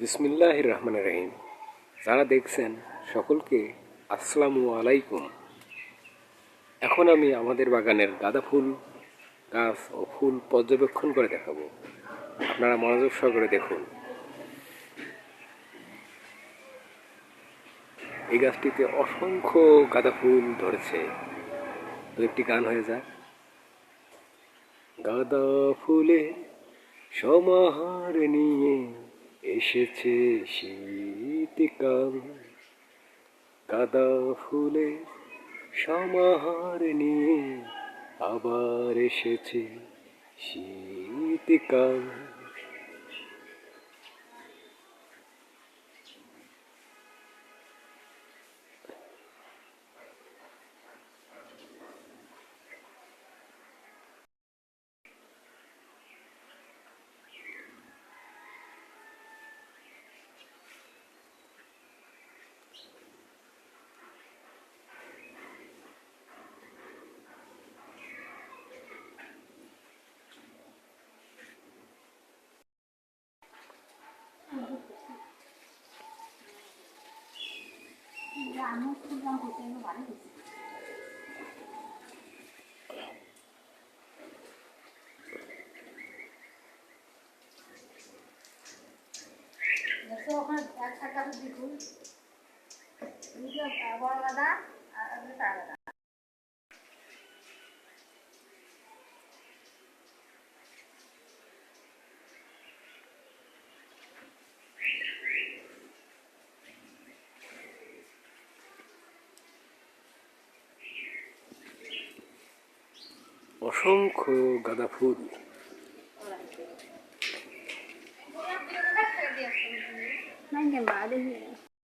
বিসমিল্লাহ রহমান রহিম যারা দেখছেন, সকলকে আসসালামু আলাইকুম। এখন আমি আমাদের বাগানের গাঁদা ফুল, গাছ ও ফুল পর্যবেক্ষণ করে দেখাবো। আপনারা মনোযোগ সহকারে দেখুন। এই গাছটিতে অসংখ্য গাঁদা ফুল ধরেছে। তো একটি গান হয়ে যায় গাঁদা ফুলে সমাহার নিয়ে এসেছে শীতকাল কাদা ফুলে সমাহার নিয়ে আবার এসেছে শীতকাল 안무 수장 고생도 많이 됐어요. 그래서 한 약간 가지고 이거 와라다, 아무도 안 와라. অসংখ্য গাঁদা ফুল। বা দেখি